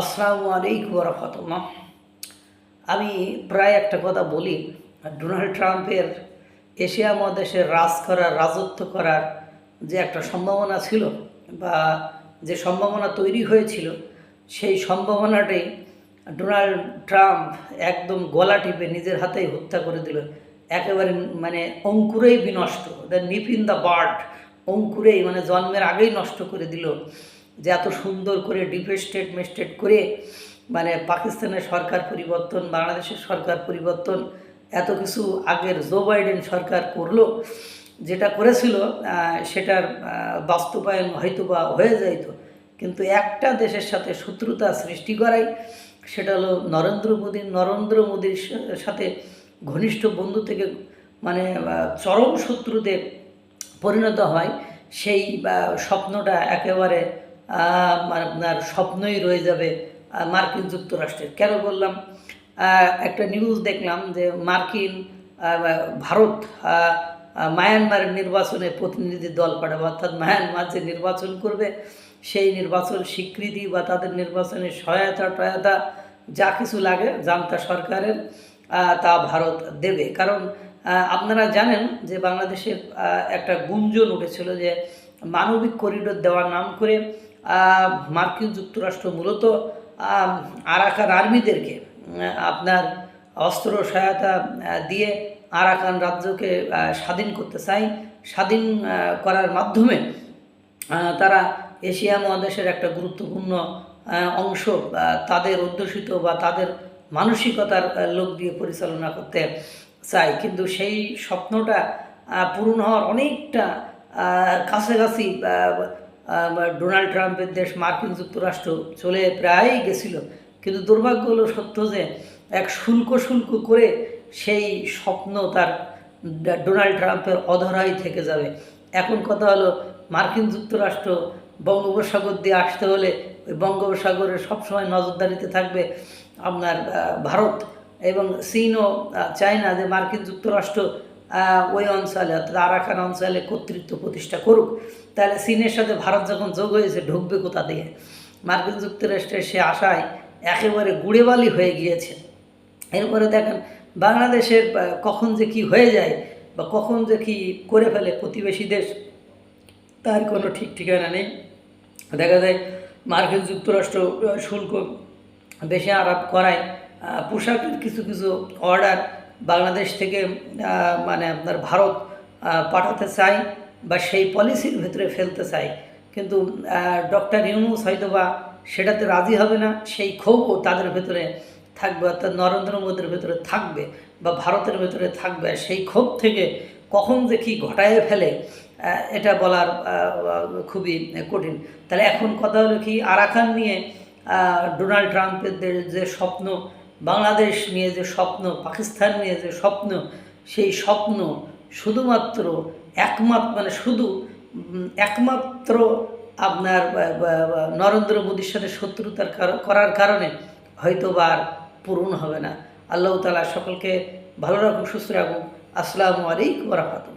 আসসালামু আলাইকুম রহমতুল্লাহ। আমি প্রায় একটা কথা বলি, ডোনাল্ড ট্রাম্পের এশিয়া মহাদেশে রাজ করার, রাজত্ব করার যে একটা সম্ভাবনা ছিল বা যে সম্ভাবনা তৈরি হয়েছিল, সেই সম্ভাবনাটাই ডোনাল্ড ট্রাম্প একদম গলা টিপে নিজের হাতেই হত্যা করে দিল। একেবারে মানে অঙ্কুরেই বিনষ্ট the nip in the bud অঙ্কুরেই মানে জন্মের আগেই নষ্ট করে দিল। যে এত সুন্দর করে ডিপেস্টেড মেস্টেড করে মানে পাকিস্তানের সরকার পরিবর্তন, বাংলাদেশের সরকার পরিবর্তন, এত কিছু আগের জো বাইডেন সরকার করল, যেটা করেছিল সেটার বাস্তবায়ন হয়তো বা হয়ে যাইতো। কিন্তু একটা দেশের সাথে শত্রুতা সৃষ্টি করাই, সেটা হলো নরেন্দ্র মোদী। নরেন্দ্র মোদীর সাথে ঘনিষ্ঠ বন্ধু থেকে মানে চরম শত্রুতে পরিণত হয়, সেই স্বপ্নটা একেবারে আপনার স্বপ্নই রয়ে যাবে মার্কিন যুক্তরাষ্ট্রের। কেন বললাম? একটা নিউজ দেখলাম যে মার্কিন ভারত মায়ানমারের নির্বাচনে প্রতিনিধি দল পাঠাবে, অর্থাৎ মায়ানমার যে নির্বাচন করবে, সেই নির্বাচন স্বীকৃতি বা তাদের নির্বাচনের সহায়তা টয়াতা যা কিছু লাগে জান্তা সরকারের তা ভারত দেবে। কারণ আপনারা জানেন যে বাংলাদেশের একটা গুঞ্জন উঠেছিল যে মানবিক করিডোর দেওয়ার নাম করে মার্কিন যুক্তরাষ্ট্র মূলত আরাকান আর্মিদেরকে আপনার অস্ত্র সহায়তা দিয়ে আরাকান রাজ্যকে স্বাধীন করতে চাই স্বাধীন করার মাধ্যমে তারা এশিয়া মহাদেশের একটা গুরুত্বপূর্ণ অংশ তাদের অধ্যুষিত বা তাদের মানসিকতার লোক দিয়ে পরিচালনা করতে চায়। কিন্তু সেই স্বপ্নটা পূরণ হওয়ার অনেকটা কাছাকাছি ডোনাল্ড ট্রাম্পের দেশ মার্কিন যুক্তরাষ্ট্র চলে প্রায়ই গেছিল। কিন্তু দুর্ভাগ্য হলো সত্য যে এক শুল্ক শুল্ক করে সেই স্বপ্ন তার ডোনাল্ড ট্রাম্পের অধরাই থেকে যাবে। এখন কথা হলো মার্কিন যুক্তরাষ্ট্র বঙ্গোপসাগর দিয়ে আসতে হলে ওই বঙ্গোপসাগরের সবসময় নজরদারিতে থাকবে আপনার ভারত এবং চীনও আহ, চায় না যে মার্কিন যুক্তরাষ্ট্র ওই অঞ্চলে অর্থাৎ আরাকান অঞ্চলে কর্তৃত্ব প্রতিষ্ঠা করুক। তাহলে চীনের সাথে ভারত যখন যোগ হয়েছে, ঢুকবে কোথা দিয়ে? মার্কিন যুক্তরাষ্ট্রের সে আশায় একেবারে গুড়েবালি হয়ে গিয়েছে। এরপরে দেখেন, বাংলাদেশের কখন যে কি হয়ে যায় বা কখন যে কি করে ফেলে প্রতিবেশী দেশ, তার কোনো ঠিক ঠিকানা নেই। দেখা যায়, মার্কিন যুক্তরাষ্ট্র শুল্ক বেশি আরোপ করায় পোশাকের কিছু কিছু অর্ডার বাংলাদেশ থেকে মানে আপনার ভারত পাঠাতে চায় বা সেই পলিসির ভেতরে ফেলতে চায় কিন্তু ডক্টর ইউনুস হয়তো বা সেটাতে রাজি হবে না, সেই ক্ষোভও তাদের ভেতরে থাকবে, অর্থাৎ নরেন্দ্র মোদীর ভেতরে থাকবে বা ভারতের ভেতরে থাকবে। সেই ক্ষোভ থেকে কখন যে কী ঘটায় ফেলে এটা বলার খুবই কঠিন। তাহলে এখন কথা হলো কি, আরাকান নিয়ে ডোনাল্ড ট্রাম্পের যে স্বপ্ন বাংলাদেশ নিয়ে যে স্বপ্ন, পাকিস্তান নিয়ে যে স্বপ্ন, সেই স্বপ্ন শুধুমাত্র একমাত্র মানে শুধু একমাত্র আপনার নরেন্দ্র মোদীর সাথে শত্রুতার কার- করার কারণে হয়তো বা আর পূরণ হবে না। আল্লাহ তালা সকলকে ভালো রাখুক, সুস্থ রাখুক। আসসালামু আলাইকুম রহমতুল্লাহ।